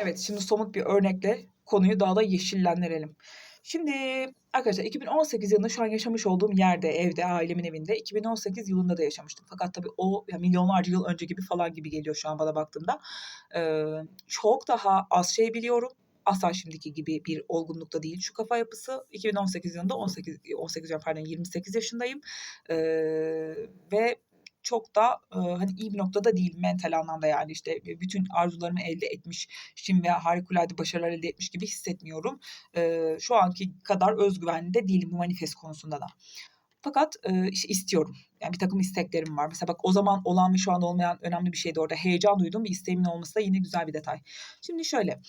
Evet, şimdi somut bir örnekle konuyu daha da yeşillendirelim. Şimdi arkadaşlar 2018 yılında şu an yaşamış olduğum yerde, evde, ailemin evinde 2018 yılında da yaşamıştım. Fakat tabii o ya milyonlarca yıl önce gibi falan gibi geliyor şu an bana baktığımda. Ee, çok daha az şey biliyorum. Asla şimdiki gibi bir olgunlukta değil şu kafa yapısı. 2018 yılında 18, 18 pardon 28 yaşındayım. Ee, ve çok da e, hani iyi bir noktada değil mental anlamda yani işte bütün arzularımı elde etmişim ve harikulade başarılar elde etmiş gibi hissetmiyorum. E, şu anki kadar özgüvenli de değilim bu manifest konusunda da. Fakat e, istiyorum. Yani bir takım isteklerim var. Mesela bak o zaman olan ve şu an olmayan önemli bir şeydi orada. Heyecan duyduğum bir isteğimin olması da yine güzel bir detay. Şimdi şöyle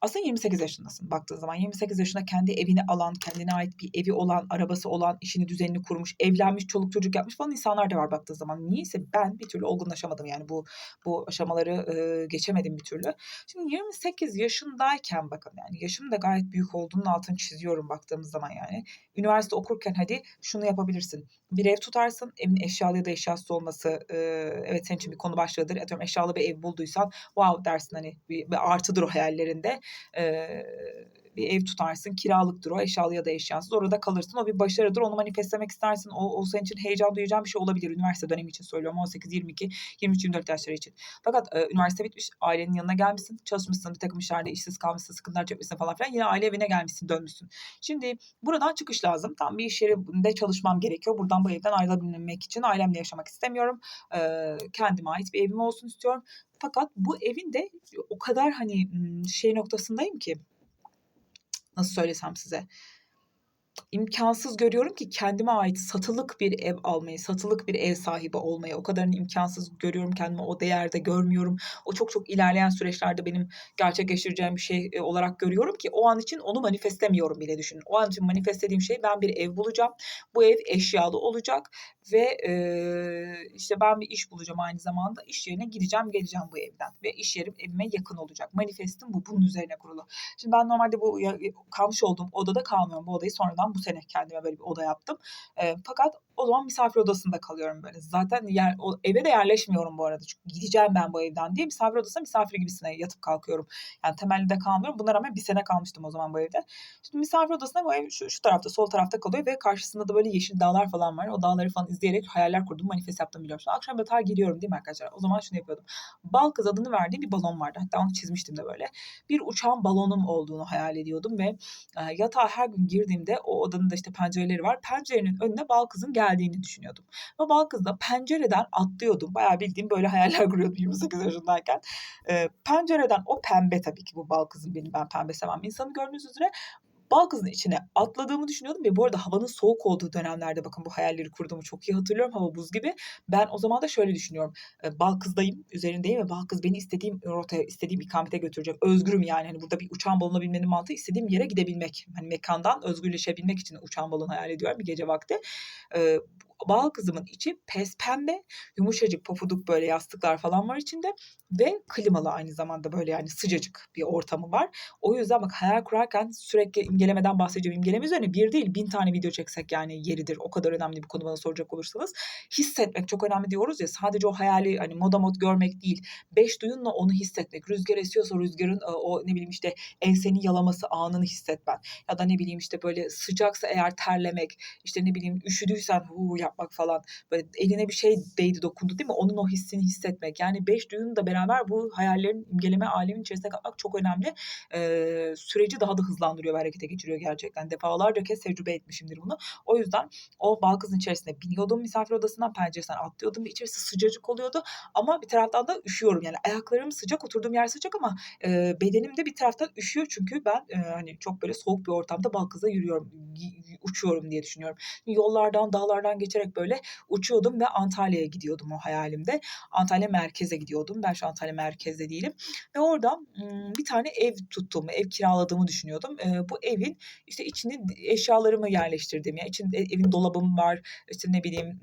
aslında 28 yaşındasın baktığın zaman. 28 yaşında kendi evini alan, kendine ait bir evi olan, arabası olan, işini düzenini kurmuş, evlenmiş, çoluk çocuk yapmış falan insanlar da var baktığın zaman. Niyeyse ben bir türlü olgunlaşamadım yani bu bu aşamaları e, geçemedim bir türlü. Şimdi 28 yaşındayken bakın yani yaşım da gayet büyük olduğunun altını çiziyorum baktığımız zaman yani. Üniversite okurken hadi şunu yapabilirsin. Bir ev tutarsın, evin eşyalı ya da eşyasız olması e, evet senin için bir konu başlığıdır. Atıyorum eşyalı bir ev bulduysan wow dersin hani bir, bir artıdır o hayallerinde e, bir ev tutarsın kiralıktır o eşyalı ya da eşyasız orada kalırsın. O bir başarıdır onu manifestlemek istersin. O, o senin için heyecan duyacağın bir şey olabilir üniversite dönemi için söylüyorum 18 22 23 24 yaşları için. Fakat e, üniversite bitmiş ailenin yanına gelmişsin çalışmışsın bir takım işlerde işsiz kalmışsın sıkıntılar çekmişsin falan filan yine aile evine gelmişsin dönmüşsün. Şimdi buradan çıkış lazım. Tam bir iş yerinde çalışmam gerekiyor. Buradan bu evden ayrılabilmek için ailemle yaşamak istemiyorum. E, kendime ait bir evim olsun istiyorum fakat bu evin de o kadar hani şey noktasındayım ki nasıl söylesem size imkansız görüyorum ki kendime ait satılık bir ev almayı, satılık bir ev sahibi olmayı o kadarını imkansız görüyorum kendimi o değerde görmüyorum. O çok çok ilerleyen süreçlerde benim gerçekleştireceğim bir şey e, olarak görüyorum ki o an için onu manifestlemiyorum bile düşünün. O an için manifestlediğim şey ben bir ev bulacağım. Bu ev eşyalı olacak ve e, işte ben bir iş bulacağım aynı zamanda. iş yerine gideceğim geleceğim bu evden ve iş yerim evime yakın olacak. Manifestim bu. Bunun üzerine kurulu. Şimdi ben normalde bu kalmış olduğum odada kalmıyorum. Bu odayı sonradan bu sene kendime böyle bir oda yaptım. E, fakat o zaman misafir odasında kalıyorum böyle. Zaten yer, o, eve de yerleşmiyorum bu arada. Çünkü gideceğim ben bu evden diye misafir odasında misafir gibisine yatıp kalkıyorum. Yani temelli de kalmıyorum. Buna rağmen bir sene kalmıştım o zaman bu evde. Şimdi misafir odasında bu ev şu, şu tarafta sol tarafta kalıyor ve karşısında da böyle yeşil dağlar falan var. O dağları falan izleyerek hayaller kurdum. Manifest yaptım biliyorsunuz. Akşam yatağa giriyorum değil mi arkadaşlar? O zaman şunu yapıyordum. Bal kız adını verdiğim bir balon vardı. Hatta onu çizmiştim de böyle. Bir uçağın balonum olduğunu hayal ediyordum ve e, yatağa her gün girdiğimde o odanın da işte pencereleri var. Pencerenin önüne bal kızın geldiğini düşünüyordum. Ve bal kızla pencereden atlıyordum. Bayağı bildiğim böyle hayaller kuruyordum 28 yaşındayken. E, pencereden o pembe tabii ki bu bal kızın benim ben pembe sevmem insanı gördüğünüz üzere Balkız'ın içine atladığımı düşünüyordum ve bu arada havanın soğuk olduğu dönemlerde bakın bu hayalleri kurduğumu çok iyi hatırlıyorum. Hava buz gibi. Ben o zaman da şöyle düşünüyorum. Balkız'dayım, üzerindeyim ve Balkız beni istediğim rotaya, istediğim ikamete götürecek. Özgürüm yani. Hani burada bir uçağın balona binmenin mantığı istediğim yere gidebilmek. Hani mekandan özgürleşebilmek için uçağın balonu hayal ediyorum bir gece vakti. Bal kızımın içi pes pembe, yumuşacık pofuduk böyle yastıklar falan var içinde ve klimalı aynı zamanda böyle yani sıcacık bir ortamı var. O yüzden bak hayal kurarken sürekli imgelemeden bahsedeceğim. İmgeleme üzerine bir değil bin tane video çeksek yani yeridir. O kadar önemli bir konu bana soracak olursanız. Hissetmek çok önemli diyoruz ya sadece o hayali hani moda mod görmek değil. Beş duyunla onu hissetmek. Rüzgar esiyorsa rüzgarın o ne bileyim işte enseni yalaması anını hissetmen. Ya da ne bileyim işte böyle sıcaksa eğer terlemek. işte ne bileyim üşüdüysen hu yapmak falan. Böyle eline bir şey değdi dokundu değil mi? Onun o hissini hissetmek. Yani beş duyunun da beraber bu hayallerin imgeleme alemin içerisine katmak çok önemli. Ee, süreci daha da hızlandırıyor ve harekete geçiriyor gerçekten. Defalarca kez tecrübe etmişimdir bunu. O yüzden o bal kızın içerisine biniyordum misafir odasından penceresinden atlıyordum içerisi sıcacık oluyordu. Ama bir taraftan da üşüyorum yani ayaklarım sıcak oturduğum yer sıcak ama e, bedenim de bir taraftan üşüyor çünkü ben e, hani çok böyle soğuk bir ortamda bal kıza yürüyorum uçuyorum diye düşünüyorum. Yollardan dağlardan geçerek böyle uçuyordum ve Antalya'ya gidiyordum o hayalimde. Antalya merkeze gidiyordum. Ben şu Antalya merkezde değilim. Ve orada bir tane ev tuttuğumu, ev kiraladığımı düşünüyordum. Bu evin işte içine eşyalarımı yerleştirdiğim, yani içinde evin dolabım var, işte ne bileyim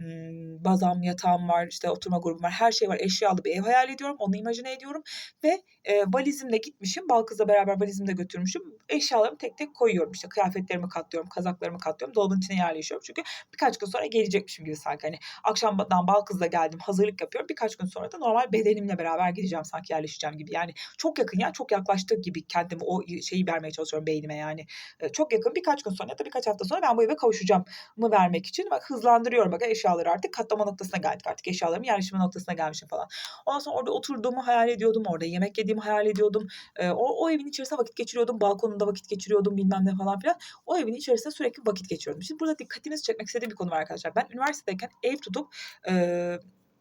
bazam, yatağım var, işte oturma grubum var, her şey var. Eşyalı bir ev hayal ediyorum, onu imajine ediyorum ve e, valizimle gitmişim, Balkız'la beraber valizimle götürmüşüm. Eşyalarımı tek tek koyuyorum. İşte kıyafetlerimi katlıyorum, kazaklarımı katlıyorum, dolabın içine yerleşiyorum. Çünkü birkaç gün sonra gelecek gidecekmişim gibi sanki. Hani akşamdan bal kızla geldim hazırlık yapıyorum. Birkaç gün sonra da normal bedenimle beraber gideceğim sanki yerleşeceğim gibi. Yani çok yakın ya çok yaklaştığı gibi kendimi o şeyi vermeye çalışıyorum beynime yani. E, çok yakın birkaç gün sonra ya da birkaç hafta sonra ben bu eve kavuşacağım mı vermek için bak hızlandırıyorum bak eşyaları artık katlama noktasına geldik artık eşyalarımı yerleştirme noktasına gelmişim falan. Ondan sonra orada oturduğumu hayal ediyordum orada yemek yediğimi hayal ediyordum. E, o, o evin içerisinde vakit geçiriyordum balkonunda vakit geçiriyordum bilmem ne falan filan. O evin içerisinde sürekli vakit geçiriyordum. Şimdi burada dikkatinizi çekmek istediğim bir konu var arkadaşlar. Ben üniversitedeyken ev tutup e,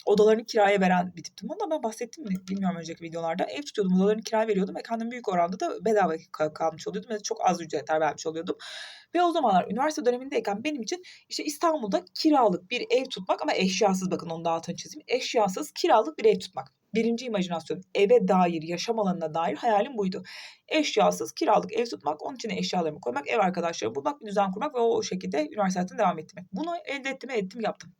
odalarını kiraya veren bir tiptim. Ondan ben bahsettim mi bilmiyorum önceki videolarda. Ev tutuyordum, odalarını kiraya veriyordum ve kendim büyük oranda da bedava kalmış oluyordum ve çok az ücretler vermiş oluyordum. Ve o zamanlar üniversite dönemindeyken benim için işte İstanbul'da kiralık bir ev tutmak ama eşyasız bakın onu da altını çizeyim. Eşyasız kiralık bir ev tutmak. Birinci imajinasyon eve dair, yaşam alanına dair hayalim buydu. Eşyasız kiralık ev tutmak, onun içine eşyalarımı koymak, ev arkadaşlarımı bulmak, bir düzen kurmak ve o şekilde üniversite hayatına devam ettirmek. Bunu elde ettim, ettim, yaptım.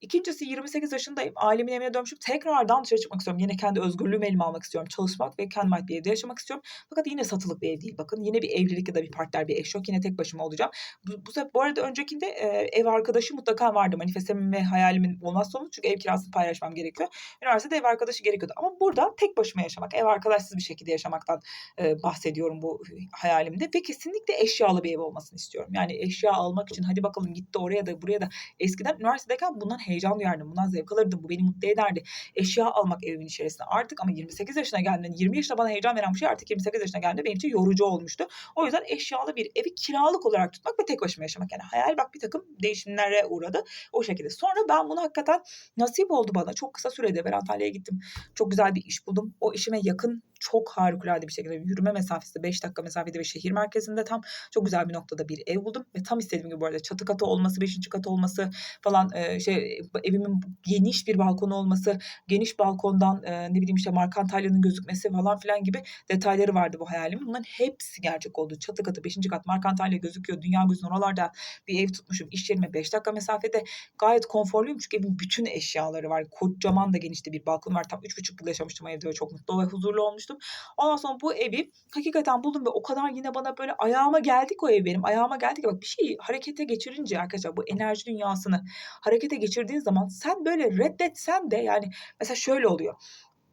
İkincisi 28 yaşındayım. Ailemin evine dönmüşüm. Tekrardan dışarı çıkmak istiyorum. Yine kendi özgürlüğümü elime almak istiyorum. Çalışmak ve kendime ait bir evde yaşamak istiyorum. Fakat yine satılık bir ev değil. Bakın yine bir evlilik ya da bir partner bir eş yok. Yine tek başıma olacağım. Bu, bu, bu arada öncekinde e, ev arkadaşı mutlaka vardı. Manifestimin ve hayalimin olmazsa olmaz. Çünkü ev kirasını paylaşmam gerekiyor. Üniversitede ev arkadaşı gerekiyordu. Ama burada tek başıma yaşamak, ev arkadaşsız bir şekilde yaşamaktan e, bahsediyorum bu hayalimde. Ve kesinlikle eşyalı bir ev olmasını istiyorum. Yani eşya almak için hadi bakalım gitti oraya da buraya da. Eskiden üniversitedeyken bundan heyecan duyardım. Bundan zevk alırdım. Bu beni mutlu ederdi. Eşya almak evimin içerisinde artık ama 28 yaşına geldiğinde 20 yaşında bana heyecan veren bir şey artık 28 yaşına geldiğinde benim için yorucu olmuştu. O yüzden eşyalı bir evi kiralık olarak tutmak ve tek başıma yaşamak. Yani hayal bak bir takım değişimlere uğradı. O şekilde. Sonra ben bunu hakikaten nasip oldu bana. Çok kısa sürede ben Antalya'ya gittim. Çok güzel bir iş buldum. O işime yakın çok harikulade bir şekilde yürüme mesafesi 5 dakika mesafede bir şehir merkezinde tam çok güzel bir noktada bir ev buldum ve tam istediğim gibi bu arada çatı katı olması, 5. katı olması falan e, şey evimin geniş bir balkonu olması, geniş balkondan e, ne bileyim işte Markantalya'nın gözükmesi falan filan gibi detayları vardı bu hayalimin. Bunların hepsi gerçek oldu. Çatı katı, 5. kat Markantalya gözüküyor. Dünya gözünün oralarda bir ev tutmuşum. İş yerime 5 dakika mesafede gayet konforluyum çünkü evin bütün eşyaları var. Kocaman da genişte bir balkon var. Tam 3,5 yıl yaşamıştım evde ve çok mutlu ve huzurlu olmuştum. Ondan sonra bu evi hakikaten buldum ve o kadar yine bana böyle ayağıma geldik o ev benim. Ayağıma geldik. Bak bir şeyi harekete geçirince arkadaşlar bu enerji dünyasını harekete geçirdiğin zaman sen böyle reddetsen de yani mesela şöyle oluyor.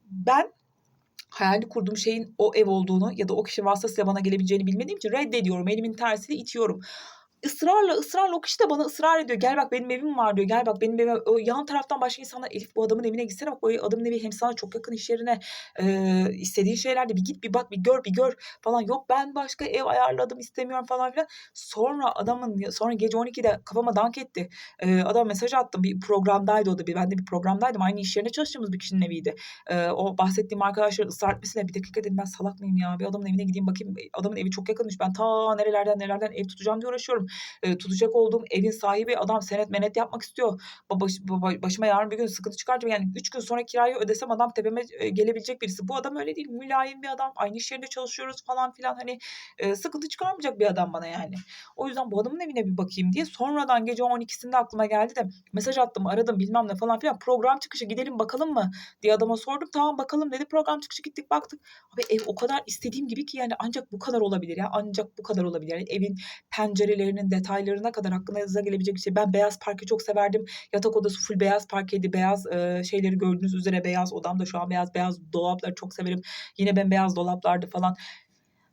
Ben hayalini kurduğum şeyin o ev olduğunu ya da o kişi vasıtasıyla bana gelebileceğini bilmediğim için reddediyorum. Elimin tersiyle itiyorum ısrarla ısrarla o kişi de bana ısrar ediyor. Gel bak benim evim var diyor. Gel bak benim evim. O yan taraftan başka insanlar Elif bu adamın evine gitsene bak o adamın evi hem sana çok yakın iş yerine e, istediğin şeylerde bir git bir bak bir gör bir gör falan. Yok ben başka ev ayarladım istemiyorum falan filan. Sonra adamın sonra gece 12'de kafama dank etti. E, adam mesaj attım bir programdaydı o da bir ben de bir programdaydım. Aynı iş yerine çalıştığımız bir kişinin eviydi. E, o bahsettiğim arkadaşlar ısrar etmesine bir dakika dedim ben salak mıyım ya bir adamın evine gideyim bakayım. Adamın evi çok yakınmış. Ben ta nerelerden nerelerden ev tutacağım diye uğraşıyorum e, tutacak olduğum evin sahibi adam senet menet yapmak istiyor. Baş, başıma yarın bir gün sıkıntı çıkartacak. Yani üç gün sonra kirayı ödesem adam tepeme e, gelebilecek birisi. Bu adam öyle değil. Mülayim bir adam. Aynı iş yerinde çalışıyoruz falan filan. Hani e, sıkıntı çıkarmayacak bir adam bana yani. O yüzden bu adamın evine bir bakayım diye. Sonradan gece 12'sinde aklıma geldi de mesaj attım aradım bilmem ne falan filan. Program çıkışı gidelim bakalım mı diye adama sordum. Tamam bakalım dedi. Program çıkışı gittik baktık. Abi ev o kadar istediğim gibi ki yani ancak bu kadar olabilir ya. Ancak bu kadar olabilir. Yani evin pencerelerinin detay detaylarına kadar aklınıza gelebilecek bir şey. Ben beyaz parke çok severdim. Yatak odası full beyaz parkeydi. Beyaz e, şeyleri gördüğünüz üzere beyaz odam da şu an beyaz. Beyaz dolapları çok severim. Yine ben beyaz dolaplardı falan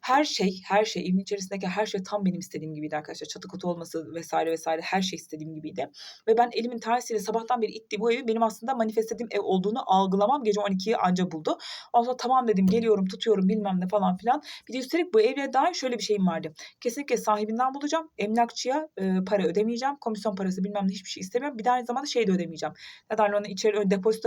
her şey, her şey, evin içerisindeki her şey tam benim istediğim gibiydi arkadaşlar. Çatı kutu olması vesaire vesaire her şey istediğim gibiydi. Ve ben elimin tersiyle sabahtan beri ittiği bu evi benim aslında manifestlediğim ev olduğunu algılamam gece 12'yi anca buldu. Ondan sonra tamam dedim geliyorum tutuyorum bilmem ne falan filan. Bir de üstelik bu evle dair şöyle bir şeyim vardı. Kesinlikle sahibinden bulacağım. Emlakçıya e, para ödemeyeceğim. Komisyon parası bilmem ne hiçbir şey istemiyorum. Bir de aynı zamanda şey de ödemeyeceğim. Ne derler ona içeri depozito